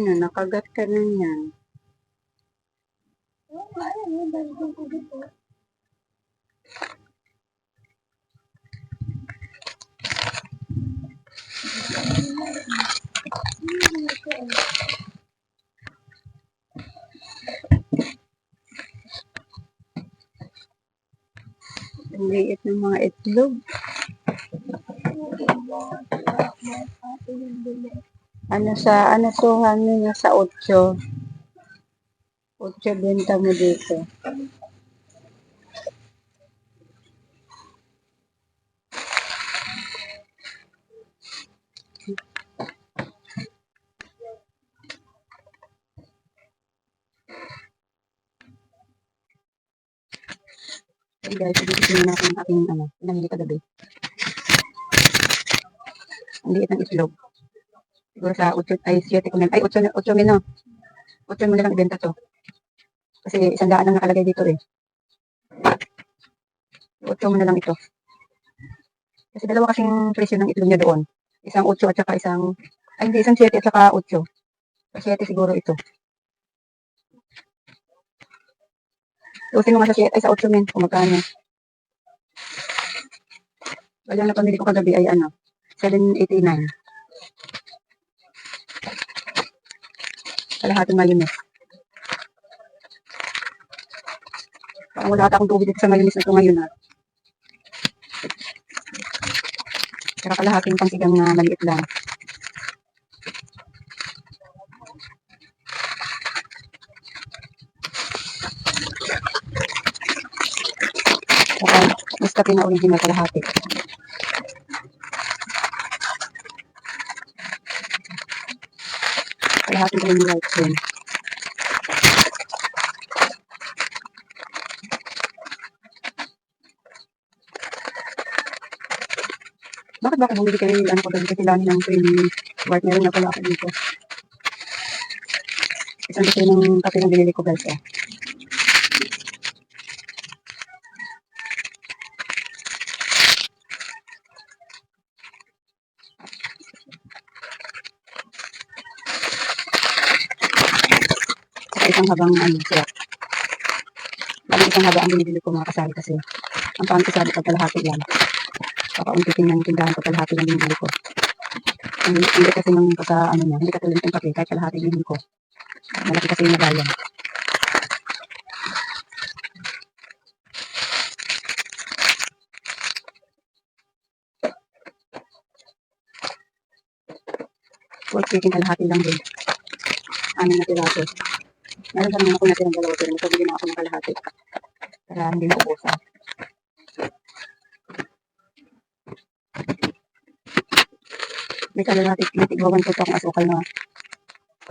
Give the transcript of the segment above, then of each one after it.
Paano? Nakagat ka na yan. Oo nga, ano, dahil kung ko dito. Ang liit ng mga itlog. Ano sa, ano to, ano niya sa 8. 8 benta mo dito. Hey guys, ibigay na natin ang aking ano, pinamili kagabi. Ang liit ng itlog. Siguro sa 8, ay 7 ko na, ay 8, 8 mil no. 8 mo na lang ibenta to. Kasi isang daan ang nakalagay dito eh. 8 mo na lang ito. Kasi dalawa kasing presyo ng itlog niya doon. Isang 8 at saka isang, ay hindi, isang 7 at saka 8. Sa 7 siguro ito. Lusin mo nga sa 7, ay sa 8 men, kung magkano. Wala na pamili ko kagabi ay ano, 789. Kalahating mayonnaise. Parang wala ata akong tubig sa mayonnaise na ito ngayon ha. Pero kalahating pangsigang na maliit lang. Saka, Nescafe na original kalahati. Kalahati ko yung light din. Bakit ba ako bumili kayo ano ko dito kilani ng white meron na pala ako dito. Isang dito ng kape na binili ko guys eh. Isang habang ano siya. Bali isang haba ang binibili ko mga kasali kasi ang pangit ko sabi pag kalahati lang. Kakauntitin ng tindahan ko kalahati lang binibili ko. Ang hindi kasi ng pagka ano niya, hindi katulad ng kape kahit kalahati binibili ko. Malaki kasi yung nagayan. Huwag chicken kalahati lang din. Anin na piraso. Meron pa naman ako natin ng dalawa pero nagpabili na ako ng kalahati. Para hindi na ubusan. May kalahati, one fourth akong asukal na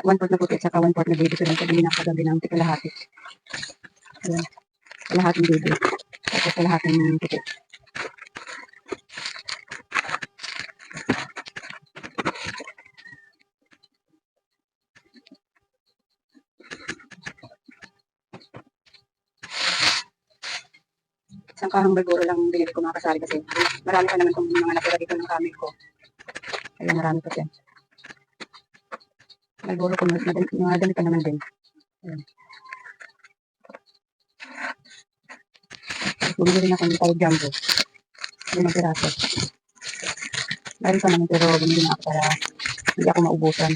one fourth na puti at saka one fourth na baby. So, nagpabili na ako kagabi ng tikalahati. Ayan. Kalahating baby. Tapos kalahating puti. Kahang baguro lang binili ko mga kasali kasi marami pa naman itong mga natira dito ng kamil ko. Kaya marami pa siya. Baguro ko, madami, madami pa naman din. Ayan. Bumili rin ako ng tawag jumbo. Limang piraso. Meron pa naman pero bumili na ako para hindi ako maubusan.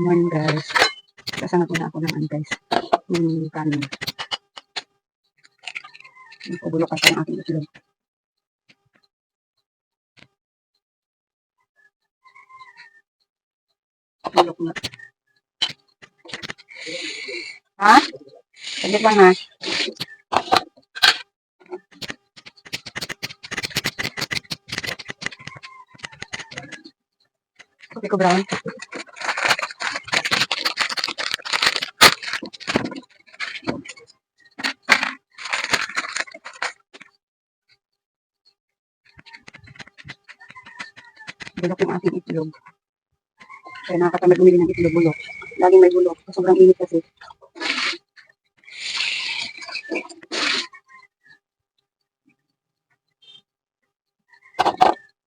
Morning guys. Ko na ako ano guys. Ng kanin. Nagpabulok ako ng aking itlog. Bulok na. Ha? Saglit lang ha. Kopi ko brown. Bulok yung aking itlog. Kaya nakakatamad bumili ng itlog bulok. Laging may bulok. Sobrang init kasi.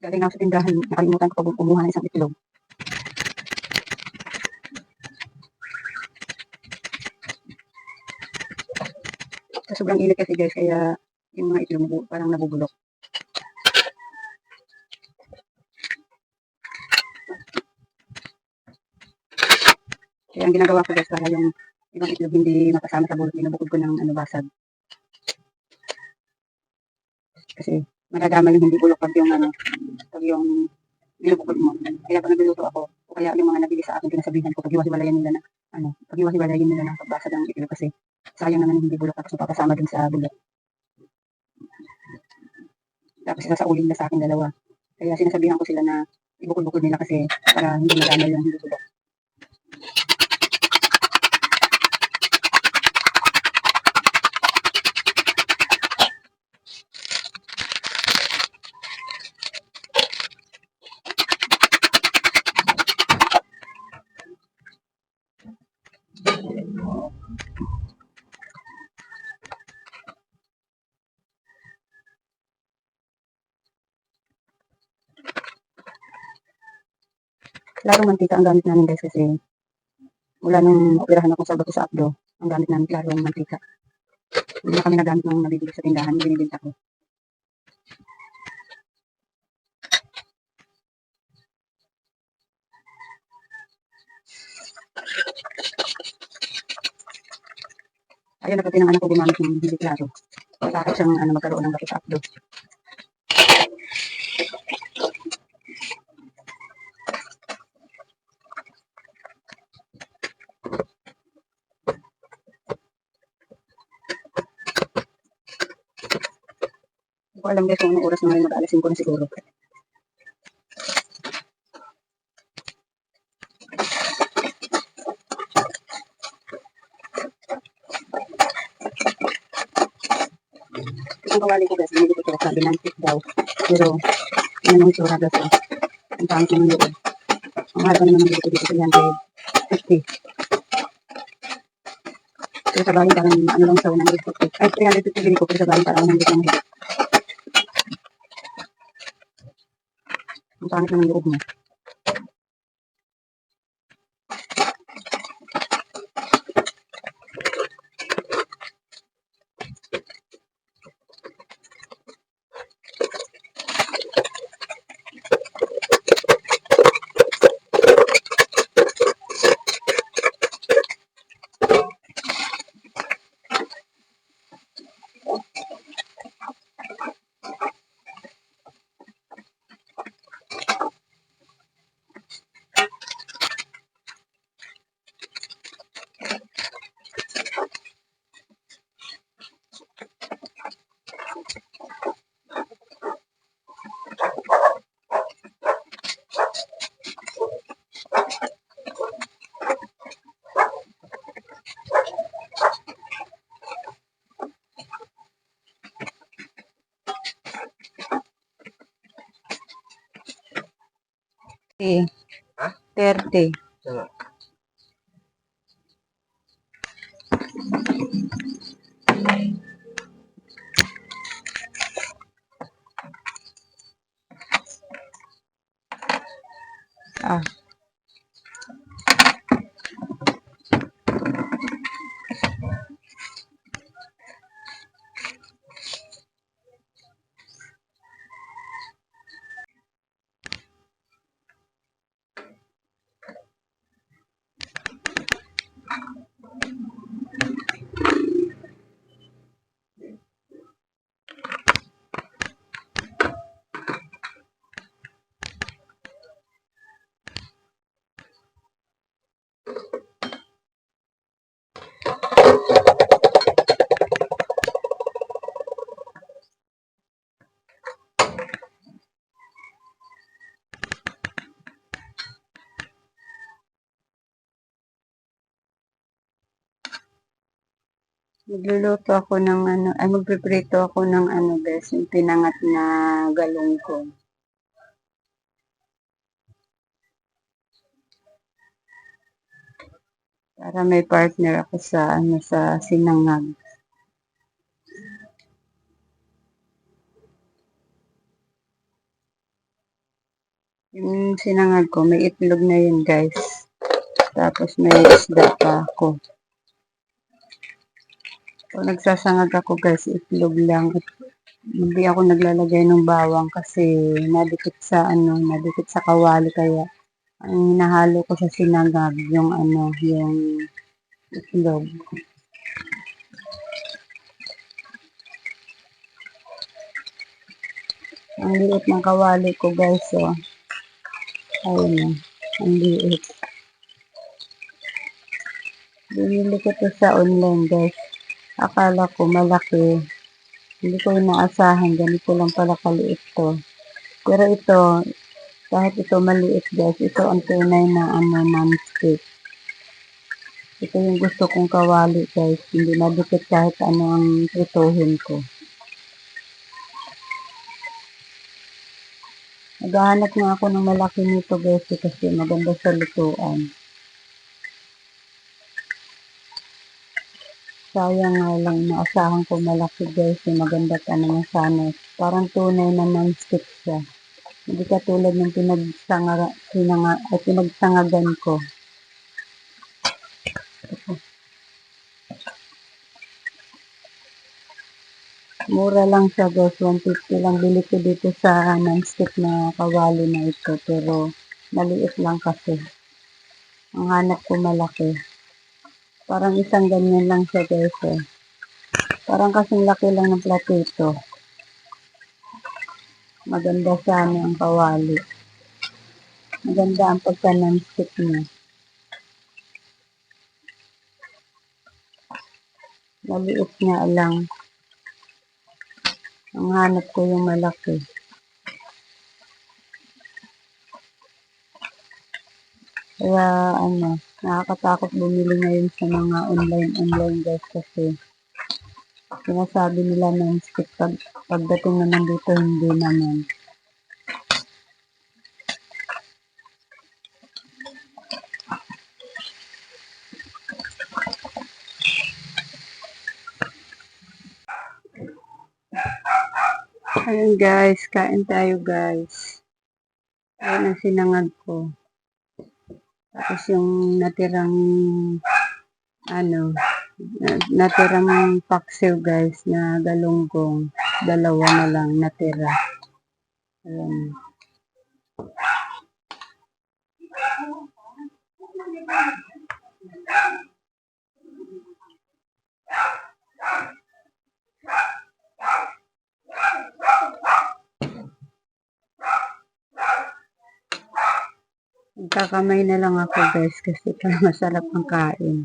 Galing ako sa tindahan. Nakalimutan ko pag kumuha ng isang itlog. Sa sobrang init kasi guys, kaya yung mga itlog parang nabubulok. Kaya ang ginagawa ko guys, para yung ibang itlog hindi makasama sa bulok, binubukod ko ng ano, basag. Kasi magagama yung hindi bulok pag yung ano, pag yung binubukod mo. Kaya pag nagluluto ako, o kaya yung mga nabili sa akin, pinasabihan ko, pag-iwahiwalayan nila na, ano, pag-iwahiwalayan nila ng pagbasag ng itlog kasi sayang naman hindi bulok tapos mapapasama dun sa bulok. Tapos sasaulin na sa akin dalawa. Kaya sinasabihan ko sila na ibukod-bukod nila kasi para hindi madama yung hindi bulok. Klaro mantika ang gamit namin guys kasi mula nung operahan ako sa bato sa Abdo, ang gamit namin klaro ang mantika. Hindi na kami nagamit ng nabibili sa tindahan, binibinta ko. Ayun, napati ng anak ko gumamit ng hindi klaro. Takot siyang ano, magkaroon ng bato sa Abdo. Alam guys kung anong oras na ngayon, mag-alas 5 na siguro. Ang kawali ko guys, hindi ko ito sabi ng tip daw. Pero, yun ang itsura guys. Ang pangit yung loob. Ang mahal naman ng dito dito 350. Pero sa baling parang ano lang sa 150. Ay, 350 bili ko pero sa baling parang 100 lang. Gedanken in. 30. Ha? 30. Magluluto ako ng ano, ay magpiprito ako ng ano guys, yung pinangat na galunggong. Para may partner ako sa ano sa sinangag. Yung sinangag ko, may itlog na yun guys. Tapos may isda pa ako. Pag nagsasangag ako guys, itlog lang. Hindi ako naglalagay ng bawang kasi nadikit sa ano, nadikit sa kawali kaya ang hinahalo ko sa sinangag yung ano, yung itlog. Ang liit ng kawali ko guys, oh. Ayun, oh. ang liit. Binili ko to sa online guys. Akala ko malaki. Hindi ko inaasahan. Ganito lang pala kaliit to. Pero ito, kahit ito maliit guys, ito ang tunay na ano, non-stick. Ito yung gusto kong kawali guys. Hindi madikit kahit ano ang prituhin ko. Naghahanap nga ako ng malaki nito guys kasi maganda sa lutuan. Sayang nga lang, naasahan ko malaki guys, yung maganda ka naman sana. Parang tunay na non-stick siya. Hindi katulad ng pinagsangara, sinanga, ay pinagsangagan ko. Mura lang siya guys, 150 lang bili ko dito sa non-stick na kawali na ito. Pero maliit lang kasi. Ang hanap ko malaki. Parang isang ganyan lang siya guys eh. Parang kasing laki lang ng platito. Maganda sana ang kawali. Maganda ang pagka non-stick niya. Maliit nga lang. Ang hanap ko yung malaki. Kaya ano, nakakatakot bumili ngayon sa mga online-online guys kasi sinasabi nila non-stick pag, pagdating naman dito hindi naman. Ayun guys, kain tayo guys. Ayun ang sinangag ko. Tapos yung natirang ano, na- natirang paksiw guys na galunggong. Dalawa na lang natira. Ayan. Magkakamay na lang ako guys kasi para masarap ang kain.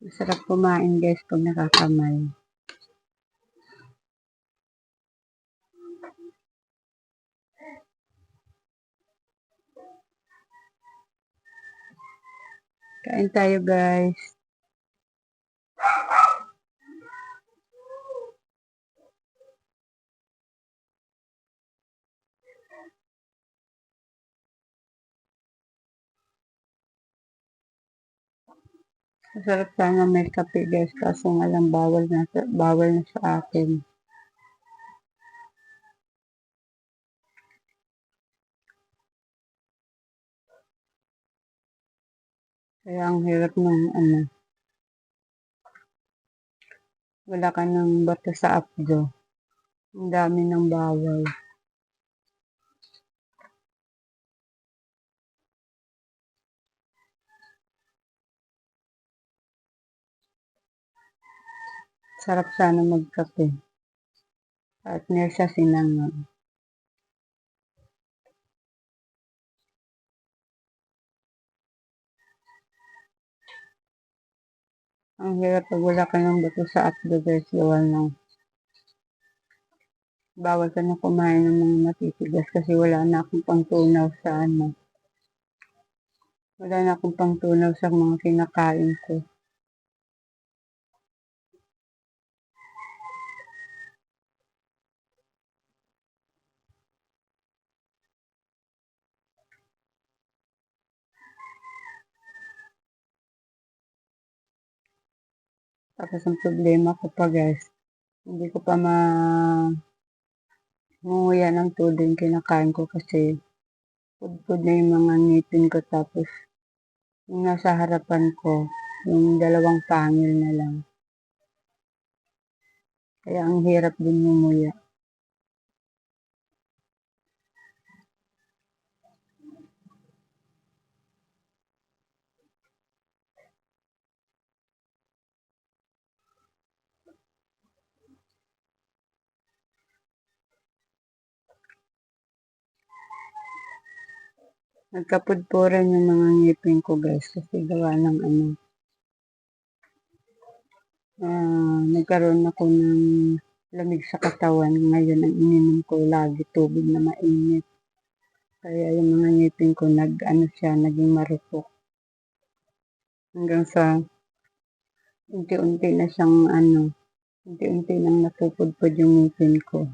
Masarap kumain guys pag nakakamay. Kain tayo guys. Masarap sana may kape guys kaso nga lang bawal na, bawal na sa akin. Kaya ang hirap ng ano. Wala ka ng bato sa apdo. Ang dami ng bawal. Sarap sana magkape. Partner sa sinangang. Ang hirap pag wala ka ng bato sa at the bawal ng bawal ka na kumain ng mga matitigas kasi wala na akong pangtunaw sa ano. Wala na akong pangtunaw sa mga kinakain ko. Tapos ang problema ko pa guys, hindi ko pa ma nguya ng todo yung kinakain ko kasi pudpud na yung mga ngipin ko tapos yung nasa harapan ko, yung dalawang pangil na lang. Kaya ang hirap din ngumuya. Nagkapudpuran yung mga ngipin ko guys kasi gawa ng ano. Ah, nagkaroon ako ng lamig sa katawan. Ngayon ang ininom ko lagi tubig na mainit. Kaya yung mga ngipin ko nag ano siya, naging marupok. Hanggang sa unti-unti na siyang ano, unti-unti nang napupudpud yung ngipin ko.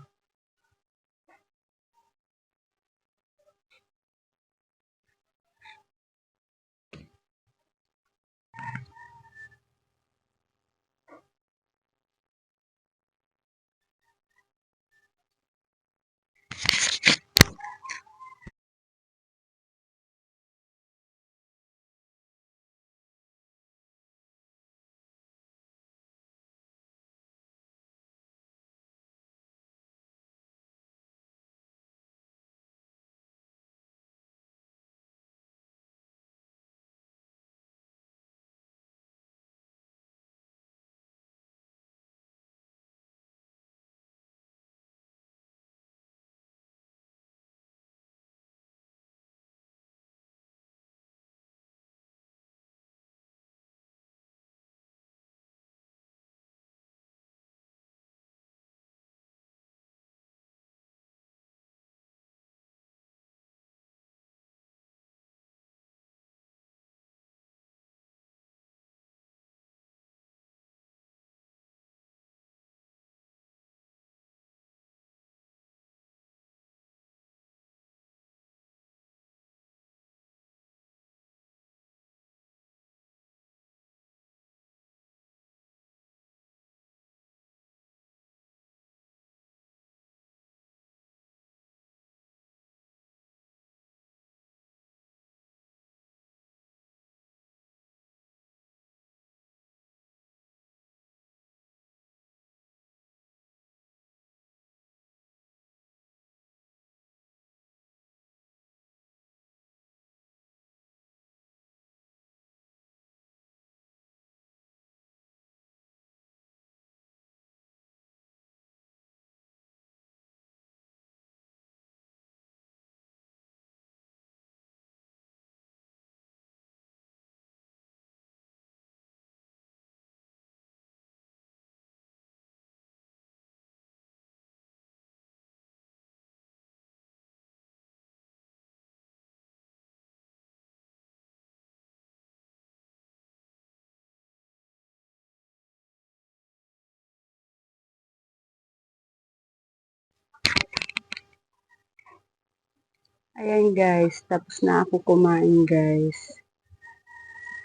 Ayan guys, tapos na ako kumain guys.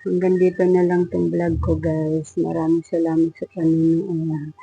Hanggang dito na lang tong vlog ko guys. Maraming salamat sa panonood.